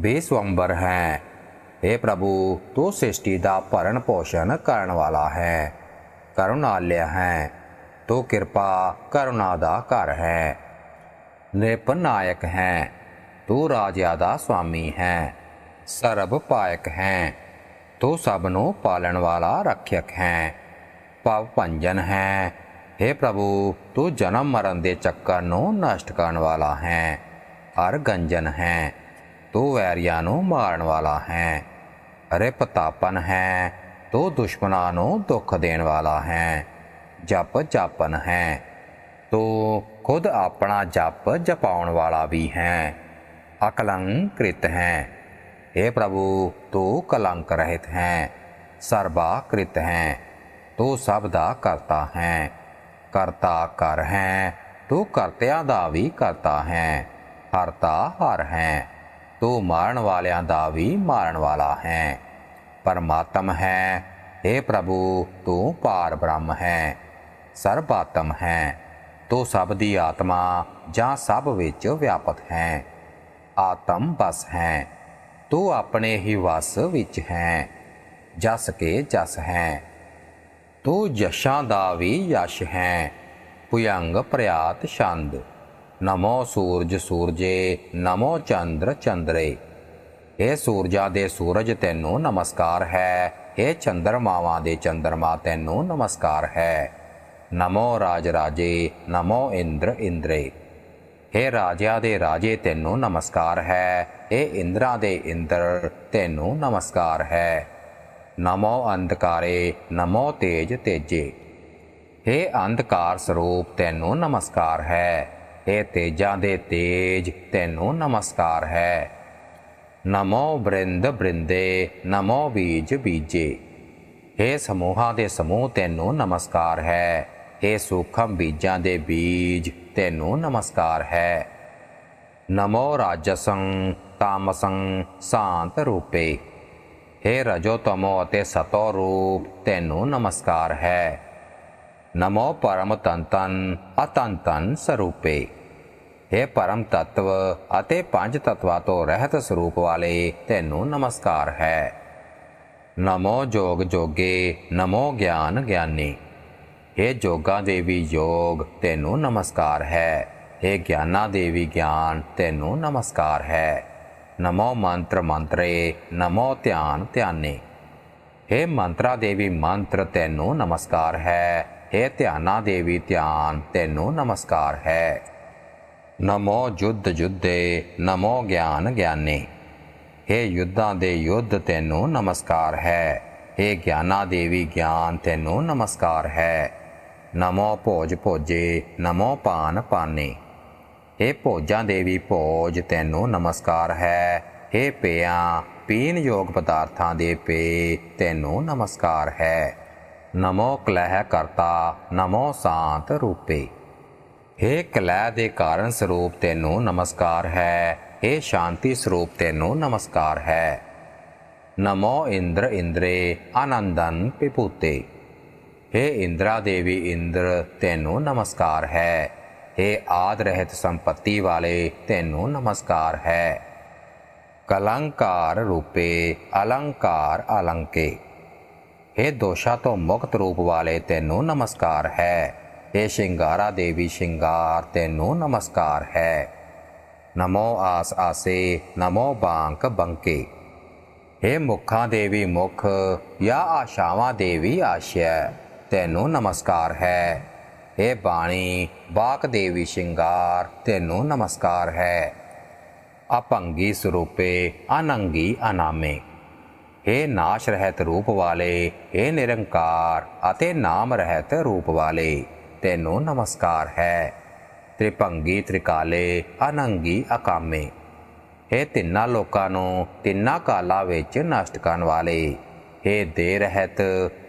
ਬੇਸਵੰਬਰ ਹੈ। हे ਪ੍ਰਭੂ, ਤੂੰ ਸ੍ਰਿਸ਼ਟੀ ਦਾ ਭਰਨ ਪੋਸ਼ਣ ਕਰਨ ਵਾਲਾ ਹੈ। ਕਰੁਣਾਲਿਆ ਹੈ। ਤੂੰ ਕਿਰਪਾ ਕਰੁਣਾ ਦਾ ਘਰ ਹੈ। ਨਿਰਪਨਾਇਕ ਹੈ। ਤੂੰ ਰਾਜਿਆਂ ਦਾ ਸੁਆਮੀ ਹੈ। ਸਰਬ ਪਾਇਕ ਹੈ। ਤੂੰ ਸਭ ਨੂੰ ਪਾਲਣ ਵਾਲਾ ਰੱਖਿਅਕ ਹੈ। ਭਵ ਭੰਜਨ ਹੈ। हे ਪ੍ਰਭੂ, ਤੂੰ ਜਨਮ ਮਰਨ ਦੇ ਚੱਕਰ ਨੂੰ ਨਸ਼ਟ ਕਰਨ ਵਾਲਾ ਹੈ। ਹਰ ਗੰਜਨ ਹੈ। ਤੂੰ ਵੈਰੀਆਂ ਨੂੰ ਮਾਰਨ ਵਾਲਾ ਹੈ ਅਰੇ ਪਤਾਪਨ ਹੈ ਤੂੰ ਦੁਸ਼ਮਣਾਂ ਨੂੰ ਦੁੱਖ ਦੇਣ ਵਾਲਾ ਹੈ ਜਪ ਜਾਪਨ ਹੈ ਤੂੰ ਖੁਦ ਆਪਣਾ ਜਪ ਜਪਾਉਣ ਵਾਲਾ ਵੀ ਹੈ ਅਕਲੰਕ੍ਰਿਤ ਹੈ हे ਪ੍ਰਭੂ ਤੂੰ ਕਲੰਕ ਰਹਿਤ ਹੈ ਸਰਬਾ ਕ੍ਰਿਤ ਹੈ ਤੂੰ ਸਭ ਦਾ ਕਰਤਾ ਹੈ ਕਰਤਾ ਕਰ ਹੈ ਤੂੰ ਕਰਤਿਆਂ ਦਾ ਵੀ ਕਰਤਾ ਹੈ ਹਰਤਾ ਹਰ ਹੈ ਤੂੰ ਮਾਰਨ ਵਾਲਿਆਂ ਦਾ ਵੀ ਮਾਰਨ ਵਾਲਾ ਹੈ ਪਰਮਾਤਮ ਹੈ हे ਪ੍ਰਭੂ ਤੂੰ ਪਾਰ ਬ੍ਰਹਮ ਹੈ ਸਰਬਾਤਮ ਹੈ ਤੂੰ ਸਭ ਦੀ ਆਤਮਾ ਜਾਂ ਸਭ ਵਿੱਚ ਵਿਆਪਕ ਹੈ ਆਤਮ ਬਸ ਹੈ ਤੂੰ ਆਪਣੇ ਹੀ ਵਸ ਵਿੱਚ ਹੈ ਜਸ ਕੇ ਜਸ ਹੈ ਤੂੰ ਯਸ਼ਾਂ ਦਾ ਵੀ ਯਸ਼ ਹੈ ਭੁਯੰਗ ਪ੍ਰਿਆਤ ਛੰਦ ਨਮੋ ਸੂਰਜ ਸੂਰਜੇ, ਨਮੋ ਚੰਦਰ ਚੰਦਰੇ। ਇਹ ਸੂਰਜਾਂ ਦੇ ਸੂਰਜ, ਤੈਨੂੰ ਨਮਸਕਾਰ ਹੈ। ਇਹ ਚੰਦਰਮਾਵਾਂ ਦੇ ਚੰਦਰਮਾ, ਤੈਨੂੰ ਨਮਸਕਾਰ ਹੈ। ਨਮੋ ਰਾਜ ਰਾਜੇ ਨਮੋ ਇੰਦਰ ਇੰਦਰੇ। हे ਰਾਜਿਆਂ ਦੇ ਰਾਜੇ, ਤੈਨੂੰ ਨਮਸਕਾਰ ਹੈ। ਇਹ ਇੰਦਰਾਂ ਦੇ ਇੰਦਰ, ਤੈਨੂੰ ਨਮਸਕਾਰ ਹੈ। ਨਮੋ ਅੰਧਕਾਰੇ, ਨਮੋ ਤੇਜ ਤੇਜੇ। हे ਅੰਧਕਾਰ ਸਰੂਪ, ਤੈਨੂੰ ਨਮਸਕਾਰ ਹੈ। हे ਤੇਜਾਂ ਦੇ ਤੇਜ ਤੈਨੂੰ ਨਮਸਕਾਰ ਹੈ ਨਮੋ ਬ੍ਰਿੰਦ ਬ੍ਰਿੰਦੇ ਨਮੋ ਬੀਜ ਬੀਜੇ हे ਸਮੂਹਾਂ ਦੇ ਸਮੂਹ ਤੈਨੂੰ ਨਮਸਕਾਰ ਹੈ हे ਸੂਖਮ ਬੀਜਾਂ ਦੇ ਬੀਜ ਤੈਨੂੰ ਨਮਸਕਾਰ ਹੈ ਨਮੋ ਰਾਜਸੰ ਤਾਮਸੰ ਸ਼ਾਂਤ ਰੂਪੇ हे ਰਜੋ ਤਮੋ ਅਤੇ ਸਤੋ ਰੂਪ ਤੈਨੂੰ ਨਮਸਕਾਰ ਹੈ ਨਮੋ ਪਰਮ ਤੰਤਨ ਅਤੰਤਨ ਸਰੂਪੇ हे ਪਰਮ ਤਤਵ ਅਤੇ ਪੰਜ ਤਤਵਾਂ ਤੋਂ ਰਹਿਤ ਸਰੂਪ ਵਾਲੇ ਤੈਨੂੰ ਨਮਸਕਾਰ ਹੈ ਨਮੋ ਜੋਗ ਜੋਗੇ ਨਮੋ ਗਿਆਨ ਗਿਆਨੀ हे ਜੋਗਾ ਦੇਵੀ ਯੋਗ ਤੈਨੂੰ ਨਮਸਕਾਰ ਹੈ हे ਗਿਆਨਾ ਦੇਵੀ ਗਿਆਨ ਤੈਨੂੰ ਨਮਸਕਾਰ ਹੈ ਨਮੋ ਮੰਤਰ ਮੰਤਰੇ ਨਮੋ ਧਿਆਨ ਧਿਆਨੇ हे ਮੰਤਰਾ ਦੇਵੀ ਮੰਤਰ ਤੈਨੂੰ ਨਮਸਕਾਰ ਹੈ हे ਧਿਆਨਾ ਦੇਵੀ ਧਿਆਨ ਤੈਨੂੰ ਨਮਸਕਾਰ ਹੈ ਨਮੋ ਜੁੱਧ ਜੁੱਧੇ ਨਮੋ ਗਿਆਨ ਗਿਆਨੇ हे ਯੁੱਧਾਂ ਦੇ ਯੁੱਧ ਤੈਨੂੰ ਨਮਸਕਾਰ ਹੈ हे ਗਿਆਨਾ ਦੇਵੀ ਗਿਆਨ ਤੈਨੂੰ ਨਮਸਕਾਰ ਹੈ ਨਮੋ ਭੋਜ ਭੋਜੇ ਨਮੋ ਪਾਨ ਪਾਨੇ हे ਭੋਜਾਂ ਦੇਵੀ ਭੋਜ ਤੈਨੂੰ ਨਮਸਕਾਰ ਹੈ हे ਪਿਆਂ ਪੀਣ ਯੋਗ ਪਦਾਰਥਾਂ ਦੇ ਪੇ ਤੈਨੂੰ ਨਮਸਕਾਰ ਹੈ ਨਮੋ ਕਲਹ ਕਰਤਾ ਨਮੋ ਸ਼ਾਂਤ ਰੂਪੇ हे ਕਲੈ ਦੇ ਕਾਰਨ ਸਰੂਪ ਤੈਨੂੰ ਨਮਸਕਾਰ ਹੈ हे ਸ਼ਾਂਤੀ ਸਰੂਪ ਤੈਨੂੰ ਨਮਸਕਾਰ ਹੈ ਨਮੋ ਇੰਦਰ ਇੰਦਰੇ ਆਨੰਦਨ ਪਿਪੂਤੇ हे ਇੰਦਰਾ ਦੇਵੀ ਇੰਦਰ ਤੈਨੂੰ ਨਮਸਕਾਰ ਹੈ हे ਆਦ ਰਹਿਤ ਸੰਪਤੀ ਵਾਲੇ ਤੈਨੂੰ ਨਮਸਕਾਰ ਹੈ ਕਲੰਕਾਰ ਰੂਪੇ ਅਲੰਕਾਰ ਅਲੰਕੇ हे ਦੋਸ਼ਾਂ ਤੋਂ ਮੁਕਤ ਰੂਪ ਵਾਲੇ ਤੈਨੂੰ ਨਮਸਕਾਰ ਹੈ हे ਸ਼ਿੰਗਾਰਾ ਦੇਵੀ ਸ਼ਿੰਗਾਰ ਤੈਨੂੰ ਨਮਸਕਾਰ ਹੈ ਨਮੋ ਆਸ ਆਸੇ ਨਮੋ ਬਾਂਕ ਬੰਕੇ हे ਮੁਖਾਂ ਦੇਵੀ ਮੁਖ ਜਾਂ ਆਸ਼ਾਵਾਂ ਦੇਵੀ ਆਸ਼ਾ ਤੈਨੂੰ ਨਮਸਕਾਰ ਹੈ हे ਬਾਣੀ ਬਾਕ ਦੇਵੀ ਸ਼ਿੰਗਾਰ ਤੈਨੂੰ ਨਮਸਕਾਰ ਹੈ ਅਪੰਗੀ ਸਰੂਪੇ ਅਨੰਗੀ ਅਨਾਮੇ हे ਨਾਸ਼ ਰਹਿਤ ਰੂਪ ਵਾਲੇ हे ਨਿਰੰਕਾਰ ਅਤੇ ਨਾਮ ਰਹਿਤ ਰੂਪ ਵਾਲੇ ਤੈਨੂੰ ਨਮਸਕਾਰ ਹੈ ਤ੍ਰਿਪੰਗੀ ਤ੍ਰਿਕਾਲੇ ਅਨੰਗੀ ਅਕਾਮੇ हे ਤਿੰਨਾਂ ਲੋਕਾਂ ਨੂੰ ਤਿੰਨਾਂ ਕਾਲਾਂ ਵਿੱਚ ਨਸ਼ਟ ਕਰਨ ਵਾਲੇ हे ਦੇ ਰਹਿਤ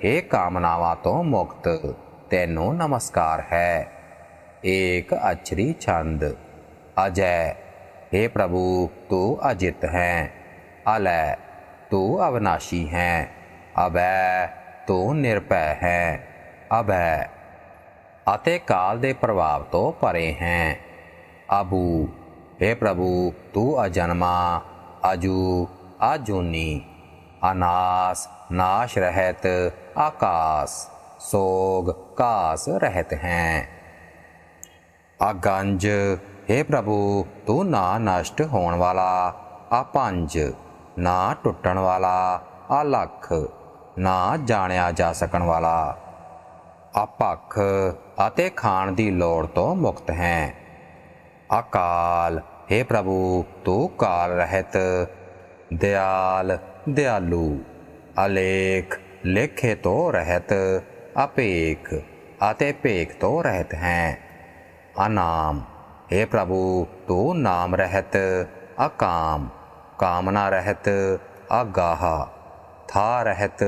हे ਕਾਮਨਾਵਾਂ ਤੋਂ ਮੁਕਤ ਤੈਨੂੰ ਨਮਸਕਾਰ ਹੈ ਏਕ ਅਛਰੀ ਛੰਦ ਅਜੈ हे ਪ੍ਰਭੂ ਤੂੰ ਅਜਿਤ ਹੈ ਅਲੈ ਤੂੰ ਅਵਨਾਸ਼ੀ ਹੈ। ਅਬੈ, ਤੂੰ ਨਿਰਭੈ ਹੈ। ਅਭੈ ਅਤੇ ਕਾਲ ਦੇ ਪ੍ਰਭਾਵ ਤੋਂ ਪਰੇ ਹੈ। ਅਬੂ हे ਪ੍ਰਭੂ, ਤੂੰ ਅਜਨਮਾ, ਅਜੂ, ਅਜੂਨੀ, ਅਨਾਸ, ਨਾਸ਼ ਰਹਿਤ, ਆਕਾਸ, ਸੋਗ, ਕਾਸ ਰਹਿਤ ਹੈ। ਅਗੰਜ हे ਪ੍ਰਭੂ, ਤੂੰ ਨਾ ਨਸ਼ਟ ਹੋਣ ਵਾਲਾ ਆ ਨਾ ਟੁੱਟਣ ਵਾਲਾ, ਆ ਨਾ ਜਾਣਿਆ ਜਾ ਸਕਣ ਵਾਲਾ। ਆ ਅਤੇ ਖਾਣ ਦੀ ਲੋੜ ਤੋਂ ਮੁਕਤ ਹੈ। ਅਕਾਲ हे ਪ੍ਰਭੂ, ਤੂੰ ਕਾਲ ਰਹਿਤ। ਦਿਆਲ, ਦਿਆਲੂ ਅਲੇਖ ਲੇਖੇ ਤੋਂ ਰਹਿਤ। ਅਪੇਖ ਅਤੇ ਭੇਖ ਤੋਂ ਰਹਿਤ ਹੈ। ਅਨਾਮ हे ਪ੍ਰਭੂ, ਤੂੰ ਨਾਮ ਰਹਿਤ। ਅਕਾਮ ਕਾਮਨਾ ਰਹਿਤ ਅਗਾਹ ਥਾ ਰਹਿਤ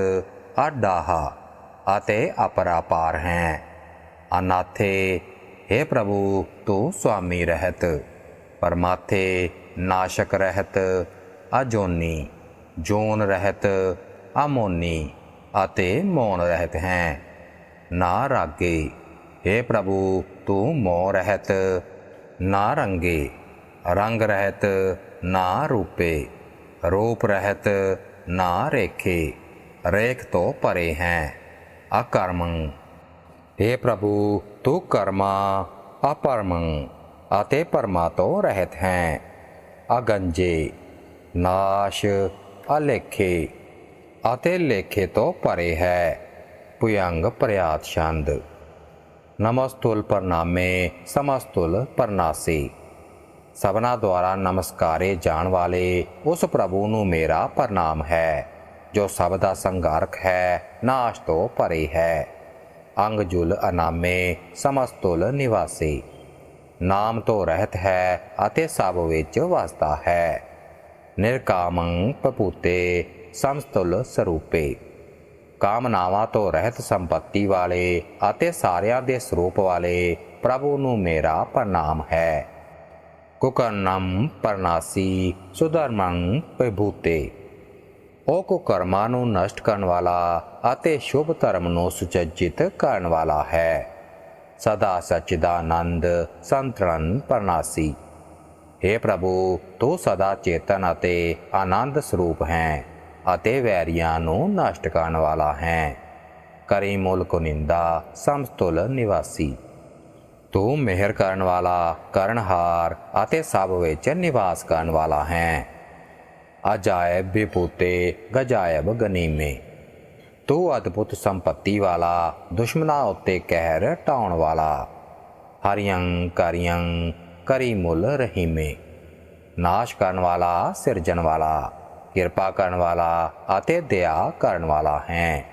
ਅਡਾਹ ਅਤੇ ਅਪਰਾਪਾਰ ਹੈ। ਅਨਾਥੇ हे ਪ੍ਰਭੂ, ਤੂੰ ਸੁਆਮੀ ਰਹਿਤ। ਪਰਮਾਥੇ, ਨਾਸ਼ਕ ਰਹਿਤ ਅਜੋਨੀ, ਜੋਨ ਰਹਿਤ ਅਮੋਨੀ ਅਤੇ ਮੋਨ ਰਹਿਤ ਹੈ। ਨਾ ਰਾਗੇ हे ਪ੍ਰਭੂ, ਤੂੰ ਮੋਹ ਰਹਿਤ, ਨਾ ਰੰਗੇ, ਰੰਗ ਰਹਿਤ ਨਾ ਰੂਪੇ, ਰੂਪ ਰਹਿਤ ਨਾ ਰੇਖੇ, ਰੇਖ ਤੋਂ ਪਰੇ ਹੈ ਅਕਰਮੰ। हे ਪ੍ਰਭੂ, ਤੂੰ ਕਰਮਾ ਅਪਰਮੰ ਅਤੇ ਪਰਮਾ ਤੋਂ ਰਹਿਤ ਹੈ। ਅਗੰਜੇ, ਨਾਸ਼, ਅਲੇਖੇ ਅਤੇ ਲੇਖੇ ਤੋਂ ਪਰੇ ਹੈ। ਪੁਯੰਗ ਪ੍ਰਿਆਤ ਛੰਦ। ਨਮਸਤੁਲ ਪ੍ਰਣਾਮੇ ਸਮਸਤੁਲ ਪ੍ਰਨਾਸੀ। ਸਭਨਾ ਦੁਆਰਾ ਨਮਸਕਾਰੇ ਜਾਣ ਵਾਲੇ ਉਸ ਪ੍ਰਭੂ ਨੂੰ ਮੇਰਾ ਪ੍ਰਣਾਮ ਹੈ, ਜੋ ਸਭ ਦਾ ਸੰਗਾਰਕ ਹੈ, ਨਾਸ਼ ਤੋਂ ਪਰੇ ਹੈ। ਅੰਗ ਜੁਲ ਅਨਾਮੇ ਸਮਸਤੁਲ ਨਿਵਾਸੀ। ਨਾਮ ਤੋਂ ਰਹਿਤ ਹੈ ਅਤੇ ਸਭ ਵਿੱਚ ਵਸਦਾ ਹੈ। ਨਿਰਕਾਮੰ ਪਪੂਤੇ ਸਮਸਤੁਲ ਸਰੂਪੇ। ਕਾਮਨਾਵਾਂ ਤੋਂ ਰਹਿਤ ਸੰਪਤੀ ਵਾਲੇ ਅਤੇ ਸਾਰਿਆਂ ਦੇ ਸਰੂਪ ਵਾਲੇ ਪ੍ਰਭੂ ਨੂੰ ਮੇਰਾ ਪ੍ਰਣਾਮ ਹੈ। ਕੁਕਰਨਮ ਪਰਨਾਸੀ ਸੁਧਰਮੰ ਵਿਭੂਤੇ ਉਹ ਕੁਕਰਮਾਂ ਨੂੰ ਨਸ਼ਟ ਕਰਨ ਵਾਲਾ ਅਤੇ ਸ਼ੁਭ ਧਰਮ ਨੂੰ ਸੁਚੱਜਿਤ ਕਰਨ ਵਾਲਾ ਹੈ ਸਦਾ ਸਚਿਦਾਨੰਦ ਸੰਤਰਨ ਪਰਨਾਸੀ हे ਪ੍ਰਭੂ ਤੂੰ ਸਦਾ ਚੇਤਨ ਅਤੇ ਆਨੰਦ ਸਰੂਪ ਹੈ ਅਤੇ ਵੈਰੀਆਂ ਨੂੰ ਨਸ਼ਟ ਕਰਨ ਵਾਲਾ ਹੈ ਕਰੀ ਮੁਲਕ ਨਿੰਦਾ ਸਮਸਤੁਲ ਨਿਵਾਸੀ ਤੂੰ ਮਿਹਰ ਕਰਨ ਵਾਲਾ, ਕਰਨਹਾਰ ਅਤੇ ਸਭ ਵਿੱਚ ਨਿਵਾਸ ਕਰਨ ਵਾਲਾ ਹੈ। ਅਜਾਇਬ ਬਿਪੂਤੇ, ਗਜਾਇਬ ਗਨੀਮੇ। ਤੂੰ ਅਦਭੁਤ ਸੰਪਤੀ ਵਾਲਾ ਦੁਸ਼ਮਨਾਂ ਉੱਤੇ ਕਹਿਰ ਢਾਉਣ ਵਾਲਾ। ਹਰਿਯੰ ਕਰਿਯੰ ਕਰੀ ਮੁਲ ਰਹੀਮੇ। ਨਾਸ਼ ਕਰਨ ਵਾਲਾ, ਸਿਰਜਣ ਵਾਲਾ, ਕਿਰਪਾ ਕਰਨ ਵਾਲਾ ਅਤੇ ਦਇਆ ਕਰਨ ਵਾਲਾ ਹੈ।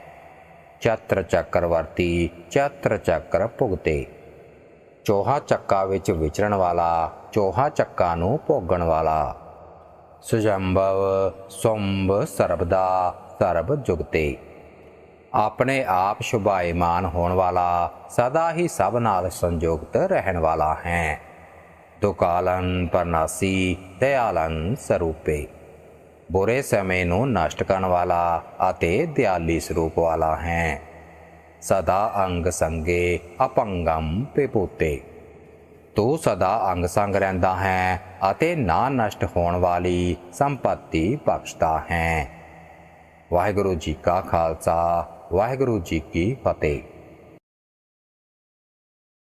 ਚਤਰ ਚੱਕਰਵਰਤੀ, ਚਤਰ ਚੱਕਰ ਭੁਗਤੇ। ਚੋਹਾ ਚੱਕਾ ਵਿੱਚ ਵਿਚਰਨ ਵਾਲਾ, ਚੋਹਾ ਚੱਕਾ ਨੂੰ ਭੋਗਣ ਵਾਲਾ। ਸੁਜੰਭਵ ਸੁੰਭ ਸਰਬਦਾ, ਸਰਬ ਜੁਗਤੇ। ਆਪਣੇ ਆਪ ਸ਼ੁਭਾਇਮਾਨ ਹੋਣ ਵਾਲਾ, ਸਦਾ ਹੀ ਸਭ ਨਾਲ ਸੰਯੁਕਤ ਰਹਿਣ ਵਾਲਾ ਹੈ। ਦੁਕਾਲਨ ਪਰਨਾਸੀ ਦਇਆਲਨ ਸਰੂਪੇ। ਬੁਰੇ ਸਮੇਂ ਨੂੰ ਨਸ਼ਟ ਕਰਨ ਵਾਲਾ ਅਤੇ ਦਿਆਲੀ ਸਰੂਪ ਵਾਲਾ ਹੈ। ਸਦਾ ਅੰਗ ਸੰਗੇ ਅਪੰਗਮ ਪਿਪੂਤੇ। ਤੂੰ ਸਦਾ ਅੰਗ ਸੰਗ ਰਹਿੰਦਾ ਹੈ ਅਤੇ ਨਾ ਨਸ਼ਟ ਹੋਣ ਵਾਲੀ ਸੰਪਤੀ ਬਖਸ਼ਦਾ ਹੈ। ਵਾਹਿਗੁਰੂ ਜੀ ਕਾ ਖਾਲਸਾ, ਵਾਹਿਗੁਰੂ ਜੀ ਕੀ ਫਤਿਹ।